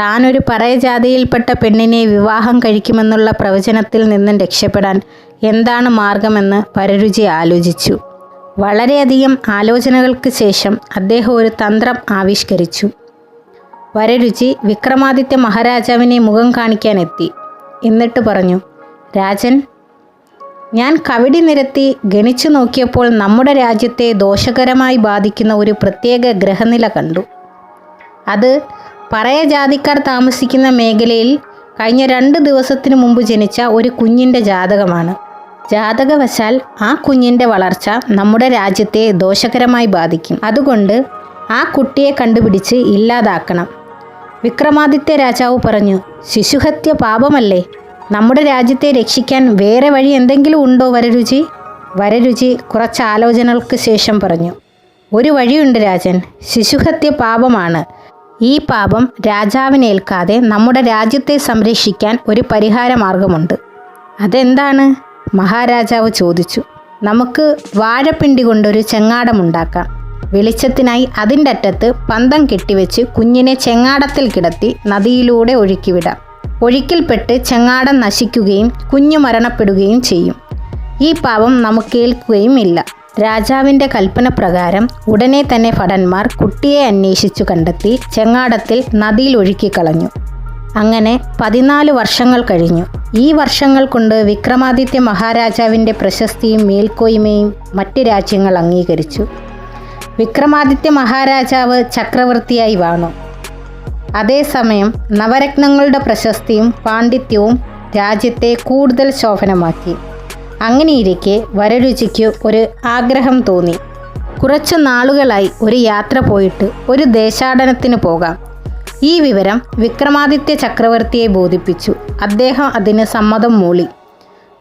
താനൊരു പറയജാതിയിൽപ്പെട്ട പെണ്ണിനെ വിവാഹം കഴിക്കുമെന്നുള്ള പ്രവചനത്തിൽ നിന്നും രക്ഷപ്പെടാൻ എന്താണ് മാർഗമെന്ന് പരരുചി ആലോചിച്ചു. വളരെയധികം ആലോചനകൾക്ക് ശേഷം അദ്ദേഹം ഒരു തന്ത്രം ആവിഷ്കരിച്ചു. വരരുചി വിക്രമാദിത്യ മഹാരാജാവിനെ മുഖം കാണിക്കാൻ കാണിക്കാനെത്തി എന്നിട്ട് പറഞ്ഞു രാജൻ ഞാൻ കവിടി നിരത്തി ഗണിച്ചു നോക്കിയപ്പോൾ നമ്മുടെ രാജ്യത്തെ ദോഷകരമായി ബാധിക്കുന്ന ഒരു പ്രത്യേക ഗ്രഹനില കണ്ടു. അത് പറയജാതിക്കാർ താമസിക്കുന്ന മേഖലയിൽ കഴിഞ്ഞ രണ്ട് ദിവസത്തിനു മുമ്പ് ജനിച്ച ഒരു കുഞ്ഞിന്റെ ജാതകമാണ്. ജാതകവശാൽ ആ കുഞ്ഞിന്റെ വളർച്ച നമ്മുടെ രാജ്യത്തെ ദോഷകരമായി ബാധിക്കും. അതുകൊണ്ട് ആ കുട്ടിയെ കണ്ടുപിടിച്ച് ഇല്ലാതാക്കണം. വിക്രമാദിത്യ രാജാവ് പറഞ്ഞു ശിശുഹത്യ പാപമല്ലേ? നമ്മുടെ രാജ്യത്തെ രക്ഷിക്കാൻ വേറെ വഴി എന്തെങ്കിലും ഉണ്ടോ വരരുചി? വരരുചി കുറച്ച് ആലോചനകൾക്ക് ശേഷം പറഞ്ഞു ഒരു വഴിയുണ്ട് രാജൻ. ശിശുഹത്യ പാപമാണ്. ഈ പാപം രാജാവിനേൽക്കാതെ നമ്മുടെ രാജ്യത്തെ സംരക്ഷിക്കാൻ ഒരു പരിഹാര മാർഗമുണ്ട് അതെന്താണ്? മഹാരാജാവ് ചോദിച്ചു. നമുക്ക് വാഴപ്പിണ്ടി കൊണ്ടൊരു ചെങ്ങാടമുണ്ടാക്കാം. വെളിച്ചത്തിനായി അതിന്റെ അറ്റത്ത് പന്തം കെട്ടിവെച്ച് കുഞ്ഞിനെ ചെങ്ങാടത്തിൽ കിടത്തി നദിയിലൂടെ ഒഴുക്കിവിടാം. ഒഴുക്കിൽപ്പെട്ട് ചെങ്ങാടം നശിക്കുകയും കുഞ്ഞു മരണപ്പെടുകയും ചെയ്യും. ഈ പാപം നമുക്കേൽക്കുകയും ഇല്ല. രാജാവിന്റെ കൽപ്പന പ്രകാരം ഉടനെ തന്നെ ഭടന്മാർ കുട്ടിയെ അന്വേഷിച്ചു കണ്ടെത്തി ചെങ്ങാടത്തിൽ നദിയിൽ ഒഴുക്കിക്കളഞ്ഞു അങ്ങനെ പതിനാല് വർഷങ്ങൾ കഴിഞ്ഞു. ഈ വർഷങ്ങൾ കൊണ്ട് വിക്രമാദിത്യ മഹാരാജാവിന്റെ പ്രശസ്തിയും മേൽക്കോയ്മയും മറ്റ് രാജ്യങ്ങൾ അംഗീകരിച്ചു. വിക്രമാദിത്യ മഹാരാജാവ് ചക്രവർത്തിയായി വാണു. അതേസമയം നവരത്നങ്ങളുടെ പ്രശസ്തിയും പാണ്ഡിത്യവും രാജ്യത്തെ കൂടുതൽ ശോഭനമാക്കി. അങ്ങനെയിരിക്കെ വരരുചിക്ക് ഒരു ആഗ്രഹം തോന്നി. കുറച്ചു നാളുകളായി ഒരു യാത്ര പോയിട്ട് ഒരു ദേശാടനത്തിന് പോകാം. ഈ വിവരം വിക്രമാദിത്യ ചക്രവർത്തിയെ ബോധിപ്പിച്ചു. അദ്ദേഹം അതിന് സമ്മതം മൂളി.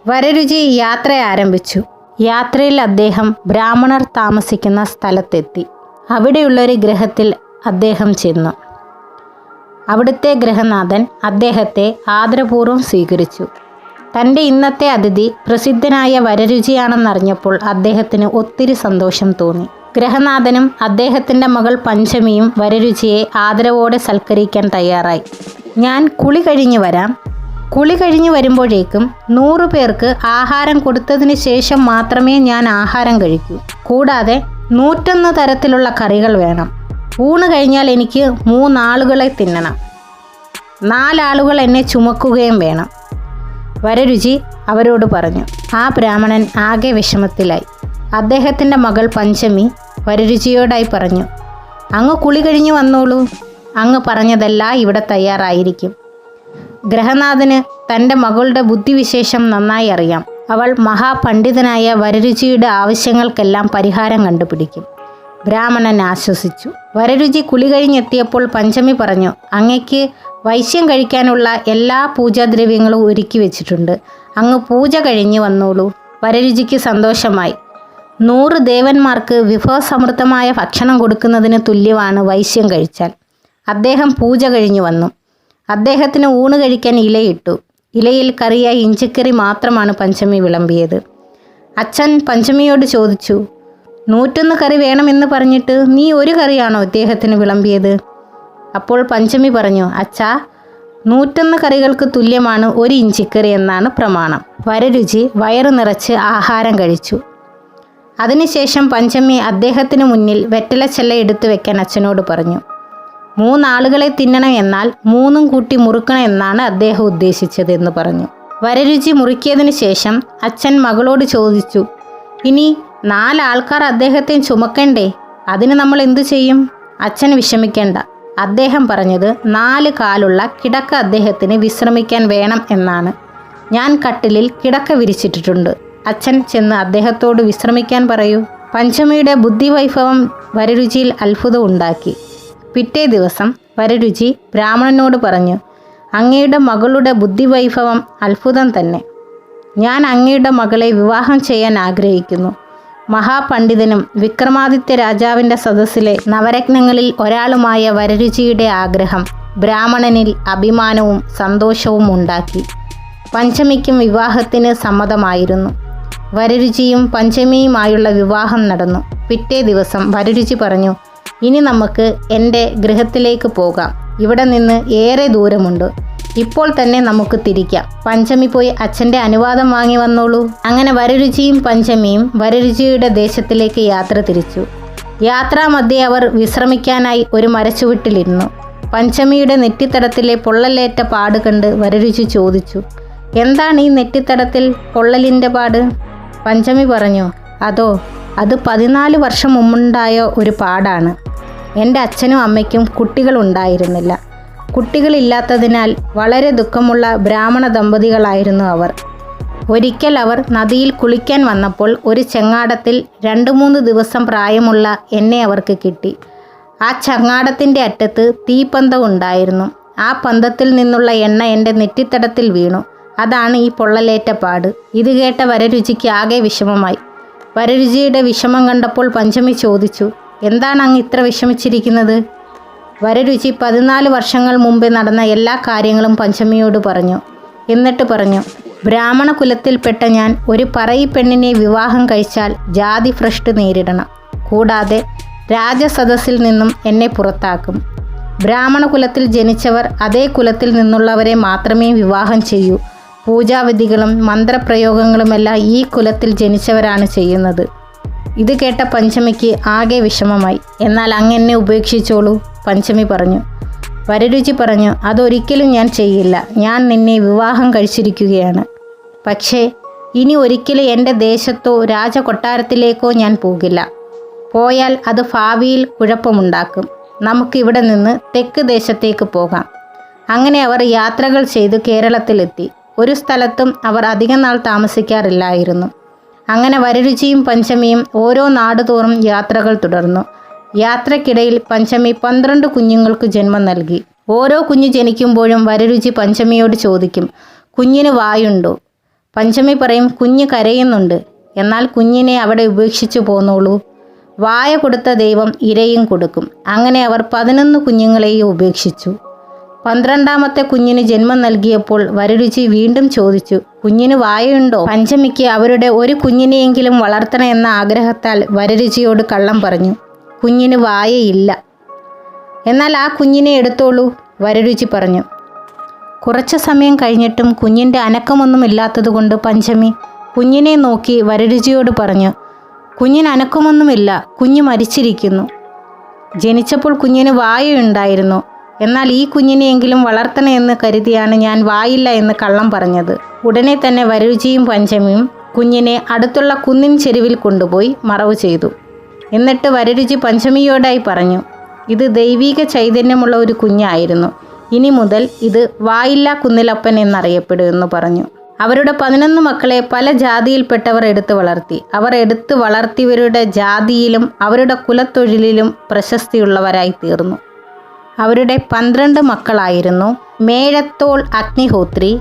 വരരുചി യാത്ര ആരംഭിച്ചു. യാത്രയിൽ അദ്ദേഹം ബ്രാഹ്മണർ താമസിക്കുന്ന സ്ഥലത്തെത്തി. അവിടെയുള്ള ഒരു ഗ്രഹത്തിൽ അദ്ദേഹം ചെന്നു. അവിടുത്തെ ഗ്രഹനാഥൻ അദ്ദേഹത്തെ ആദരപൂർവം സ്വീകരിച്ചു. തന്റെ ഇന്നത്തെ അതിഥി പ്രസിദ്ധനായ വരരുചിയാണെന്നറിഞ്ഞപ്പോൾ അദ്ദേഹത്തിന് ഒത്തിരി സന്തോഷം തോന്നി. ഗ്രഹനാഥനും അദ്ദേഹത്തിന്റെ മകൾ പഞ്ചമിയും വരരുചിയെ ആദരവോടെ സൽക്കരിക്കാൻ തയ്യാറായി. ഞാൻ കുളി കഴിഞ്ഞു വരാം. കുളി കഴിഞ്ഞു വരുമ്പോഴേക്കും നൂറു പേർക്ക് ആഹാരം കൊടുത്തതിന് ശേഷം മാത്രമേ ഞാൻ ആഹാരം കഴിക്കൂ. കൂടാതെ നൂറ്റൊന്ന് തരത്തിലുള്ള കറികൾ വേണം. ഊണ് കഴിഞ്ഞാൽ എനിക്ക് മൂന്നാളുകളെ തിന്നണം. നാലാളുകൾ എന്നെ ചുമക്കുകയും വേണം. വരരുചി അവരോട് പറഞ്ഞു. ആ ബ്രാഹ്മണൻ ആകെ വിഷമത്തിലായി. അദ്ദേഹത്തിന്റെ മകൾ പഞ്ചമി വരരുചിയോടായി പറഞ്ഞു അങ്ങ് കുളി കഴിഞ്ഞു വന്നോളൂ. അങ്ങ് പറഞ്ഞതെല്ലാം ഇവിടെ തയ്യാറായിരിക്കും. ഗ്രഹനാഥന് തന്റെ മകളുടെ ബുദ്ധിവിശേഷം നന്നായി അറിയാം. അവൾ മഹാപണ്ഡിതനായ വരരുചിയുടെ ആവശ്യങ്ങൾക്കെല്ലാം പരിഹാരം കണ്ടുപിടിക്കും. ബ്രാഹ്മണൻ ആശ്വസിച്ചു. വരരുചി കുളി കഴിഞ്ഞെത്തിയപ്പോൾ പഞ്ചമി പറഞ്ഞു അങ്ങയ്ക്ക് വൈശ്യം കഴിക്കാനുള്ള എല്ലാ പൂജാദ്രവ്യങ്ങളും ഒരുക്കി വെച്ചിട്ടുണ്ട്. അങ്ങ് പൂജ കഴിഞ്ഞ് വന്നോളൂ. വരരുചിക്ക് സന്തോഷമായി. നൂറ് ദേവന്മാർക്ക് വിഭവസമൃദ്ധമായ ഭക്ഷണം കൊടുക്കുന്നതിന് തുല്യമാണ് വൈശ്യം കഴിച്ചാൽ. അദ്ദേഹം പൂജ കഴിഞ്ഞു വന്നു. അദ്ദേഹത്തിന് ഊണ് കഴിക്കാൻ ഇലയിട്ടു. ഇലയിൽ കറിയായി ഇഞ്ചിക്കറി മാത്രമാണ് പഞ്ചമി വിളമ്പിയത്. അച്ഛൻ പഞ്ചമിയോട് ചോദിച്ചു നൂറ്റൊന്ന് കറി വേണമെന്ന് പറഞ്ഞിട്ട് നീ ഒരു കറിയാണോ ഇദ്ദേഹത്തിന് വിളമ്പിയത്? അപ്പോൾ പഞ്ചമി പറഞ്ഞു അച്ഛാ നൂറ്റൊന്ന് കറികൾക്ക് തുല്യമാണ് ഒരു ഇഞ്ചിക്കറി എന്നാണ് പ്രമാണം. വരരുചി വയറു നിറച്ച് ആഹാരം കഴിച്ചു. അതിനുശേഷം പഞ്ചമി അദ്ദേഹത്തിന് മുന്നിൽ വെറ്റലച്ചെല്ല എടുത്തു വെക്കാൻ അച്ഛനോട് പറഞ്ഞു മൂന്നാളുകളെ തിന്നണം എന്നാൽ മൂന്നും കൂട്ടി മുറുക്കണം എന്നാണ് അദ്ദേഹം ഉദ്ദേശിച്ചത് എന്ന് പറഞ്ഞു. വരരുചി മുറുക്കിയതിനു ശേഷം അച്ഛൻ മകളോട് ചോദിച്ചു ഇനി നാലാൾക്കാർ അദ്ദേഹത്തെ ചുമക്കണ്ടേ? അതിന് നമ്മൾ എന്തു ചെയ്യും? അച്ഛൻ വിഷമിക്കേണ്ട. അദ്ദേഹം പറഞ്ഞത് നാല് കാലുള്ള കിടക്ക അദ്ദേഹത്തിന് വിശ്രമിക്കാൻ വേണം എന്നാണ്. ഞാൻ കട്ടിലിൽ കിടക്ക വിരിച്ചിട്ടിട്ടുണ്ട്. അച്ഛൻ ചെന്ന് അദ്ദേഹത്തോട് വിശ്രമിക്കാൻ പറയൂ പഞ്ചമിയുടെ ബുദ്ധിവൈഭവം വരരുചിയിൽ അത്ഭുതം ഉണ്ടാക്കി. പിറ്റേ ദിവസം വരരുചി ബ്രാഹ്മണനോട് പറഞ്ഞു അങ്ങയുടെ മകളുടെ ബുദ്ധിവൈഭവം അത്ഭുതം തന്നെ. ഞാൻ അങ്ങയുടെ മകളെ വിവാഹം ചെയ്യാൻ ആഗ്രഹിക്കുന്നു. മഹാപണ്ഡിതനും വിക്രമാദിത്യ രാജാവിന്റെ സദസ്സിലെ നവരത്നങ്ങളിൽ ഒരാളുമായ വരരുചിയുടെ ആഗ്രഹം ബ്രാഹ്മണനിൽ അഭിമാനവും സന്തോഷവും ഉണ്ടാക്കി. പഞ്ചമിക്കും വിവാഹത്തിന് സമ്മതമായിരുന്നു. വരരുചിയും പഞ്ചമിയുമായുള്ള വിവാഹം നടന്നു. പിറ്റേ ദിവസം വരരുചി പറഞ്ഞു ഇനി നമുക്ക് എന്റെ ഗൃഹത്തിലേക്ക് പോകാം. ഇവിടെ നിന്ന് ഏറെ ദൂരമുണ്ട്. ഇപ്പോൾ തന്നെ നമുക്ക് തിരിക്കാം. പഞ്ചമി പോയി അച്ഛന്റെ അനുവാദം വാങ്ങി വന്നോളൂ. അങ്ങനെ വരരുചിയും പഞ്ചമിയും വരരുചിയുടെ ദേശത്തിലേക്ക് യാത്ര തിരിച്ചു. യാത്രാമധ്യേ അവർ വിശ്രമിക്കാനായി ഒരു മരച്ചുവിട്ടിലിരുന്നു. പഞ്ചമിയുടെ നെറ്റിത്തടത്തിലെ പൊള്ളലേറ്റ പാട് കണ്ട് വരരുചി ചോദിച്ചു എന്താണ് ഈ നെറ്റിത്തടത്തിൽ പൊള്ളലിന്റെ പാട്? പഞ്ചമി പറഞ്ഞു അതോ അത് പതിനാല് വർഷം മുമ്പുണ്ടായ ഒരു പാടാണ്. എന്റെ അച്ഛനും അമ്മയ്ക്കും കുട്ടികളുണ്ടായിരുന്നില്ല. കുട്ടികളില്ലാത്തതിനാൽ വളരെ ദുഃഖമുള്ള ബ്രാഹ്മണ ദമ്പതികളായിരുന്നു അവർ. ഒരിക്കൽ അവർ നദിയിൽ കുളിക്കാൻ വന്നപ്പോൾ ഒരു ചെങ്ങാടത്തിൽ രണ്ട് മൂന്ന് ദിവസം പ്രായമുള്ള എന്നെ അവർക്ക് കിട്ടി. ആ ചങ്ങാടത്തിന്റെ അറ്റത്ത് തീപ്പന്തം ഉണ്ടായിരുന്നു. ആ പന്തത്തിൽ നിന്നുള്ള എണ്ണ എന്റെ നെറ്റിത്തടത്തിൽ വീണു. അതാണ് ഈ പൊള്ളലേറ്റ പാട്. ഇത് കേട്ട വരരുചിക്ക് ആകെ വിഷമമായി. വരരുചിയുടെ വിഷമം കണ്ടപ്പോൾ പഞ്ചമി ചോദിച്ചു എന്താണ് അങ്ങ് ഇത്ര വിഷമിച്ചിരിക്കുന്നത്? വരരുചി പതിനാല് വർഷങ്ങൾ മുമ്പ് നടന്ന എല്ലാ കാര്യങ്ങളും പഞ്ചമിയോട് പറഞ്ഞു. എന്നിട്ട് പറഞ്ഞു ബ്രാഹ്മണ കുലത്തിൽപ്പെട്ട ഞാൻ ഒരു പറയി പെണ്ണിനെ വിവാഹം കഴിച്ചാൽ ജാതി ഭ്രഷ്ട് നേരിടണം. കൂടാതെ രാജസദസ്സിൽ നിന്നും എന്നെ പുറത്താക്കും. ബ്രാഹ്മണ കുലത്തിൽ ജനിച്ചവർ അതേ കുലത്തിൽ നിന്നുള്ളവരെ മാത്രമേ വിവാഹം ചെയ്യൂ. പൂജാവിധികളും മന്ത്രപ്രയോഗങ്ങളുമെല്ലാം ഈ കുലത്തിൽ ജനിച്ചവരാണ് ചെയ്യുന്നത് ഇത് കേട്ട പഞ്ചമിക്ക് ആകെ വിഷമമായി. എന്നാൽ അങ്ങനെ ഉപേക്ഷിച്ചോളൂ. പഞ്ചമി പറഞ്ഞു. വരരുചി പറഞ്ഞു അതൊരിക്കലും ഞാൻ ചെയ്യില്ല. ഞാൻ നിന്നെ വിവാഹം കഴിച്ചിരിക്കുകയാണ്. പക്ഷേ ഇനി ഒരിക്കലും എന്റെ ദേശത്തോ രാജകൊട്ടാരത്തിലേക്കോ ഞാൻ പോകില്ല. പോയാൽ അത് ഭാവിയിൽ കുഴപ്പമുണ്ടാക്കും. നമുക്കിവിടെ നിന്ന് തെക്ക് ദേശത്തേക്ക് പോകാം. അങ്ങനെ അവർ യാത്രകൾ ചെയ്ത് കേരളത്തിലെത്തി. ഒരു സ്ഥലത്തും അവർ അധികം നാൾ താമസിക്കാറില്ലായിരുന്നു. അങ്ങനെ വരരുചിയും പഞ്ചമിയും ഓരോ നാടുതോറും യാത്രകൾ തുടർന്നു. യാത്രക്കിടയിൽ പഞ്ചമി പന്ത്രണ്ട് കുഞ്ഞുങ്ങൾക്ക് ജന്മം നൽകി. ഓരോ കുഞ്ഞ് ജനിക്കുമ്പോഴും വരരുചി പഞ്ചമിയോട് ചോദിക്കും കുഞ്ഞിന് വായുണ്ടോ? പഞ്ചമി പറയും കുഞ്ഞ് കരയുന്നുണ്ട്. എന്നാൽ കുഞ്ഞിനെ അവിടെ ഉപേക്ഷിച്ചു പോന്നോളൂ. വായ കൊടുത്ത ദൈവം ഇരയും കൊടുക്കും. അങ്ങനെ അവർ പതിനൊന്ന് കുഞ്ഞുങ്ങളെയും ഉപേക്ഷിച്ചു. പന്ത്രണ്ടാമത്തെ കുഞ്ഞിന് ജന്മം നൽകിയപ്പോൾ വരരുചി വീണ്ടും ചോദിച്ചു കുഞ്ഞിന് വായുണ്ടോ? പഞ്ചമിക്ക് അവരുടെ ഒരു കുഞ്ഞിനെയെങ്കിലും വളർത്തണമെന്ന ആഗ്രഹത്താൽ വരരുചിയോട് കള്ളം പറഞ്ഞു. കുഞ്ഞിന് വായയില്ല. എന്നാൽ ആ കുഞ്ഞിനെ എടുത്തോളൂ വരരുചി പറഞ്ഞു. കുറച്ച് സമയം കഴിഞ്ഞിട്ടും കുഞ്ഞിന്റെ അനക്കമൊന്നുമില്ലാത്തതുകൊണ്ട് പഞ്ചമി കുഞ്ഞിനെ നോക്കി വരരുചിയോട് പറഞ്ഞു കുഞ്ഞിന് അനക്കമൊന്നുമില്ല കുഞ്ഞ് മരിച്ചിരിക്കുന്നു. ജനിച്ചപ്പോൾ കുഞ്ഞിന് വായുണ്ടായിരുന്നു എന്നാൽ ഈ കുഞ്ഞിനെയെങ്കിലും വളർത്തണമെന്ന് കരുതിയാണ് ഞാൻ വായില്ല എന്ന് കള്ളം പറഞ്ഞത്. ഉടനെ തന്നെ വരരുചിയും പഞ്ചമിയും കുഞ്ഞിനെ അടുത്തുള്ള കുന്നിൻ ചെരുവിൽ കൊണ്ടുപോയി മറവ് ചെയ്തു. എന്നിട്ട് വരരുചി പഞ്ചമിയോടായി പറഞ്ഞു. ഇത് ദൈവീക ചൈതന്യമുള്ള ഒരു കുഞ്ഞായിരുന്നു. ഇനി മുതൽ ഇത് വായില്ല കുന്നിലപ്പൻ എന്നറിയപ്പെടുമെന്ന് പറഞ്ഞു. അവരുടെ പതിനൊന്ന് മക്കളെ പല ജാതിയിൽപ്പെട്ടവർ എടുത്തു വളർത്തി. അവർ എടുത്തു വളർത്തിയവരുടെ ജാതിയിലും അവരുടെ കുലത്തൊഴിലിലും പ്രശസ്തിയുള്ളവരായി തീർന്നു. അവരുടെ പന്ത്രണ്ട് മക്കളായിരുന്നു മേഴത്തോൾ അഗ്നിഹോത്രി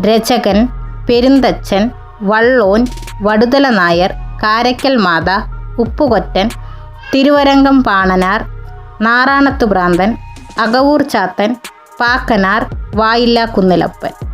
രചകൻ പെരുന്തച്ഛൻ വള്ളോൻ വടുതല നായർ കാരക്കൽ മാത ഉപ്പുകൊറ്റൻ തിരുവരങ്കം പാണനാർ നാറാണത്തു ഭ്രാന്തൻ അകവൂർ ചാത്തൻ പാക്കനാർ വായില്ല കുന്നിലപ്പൻ.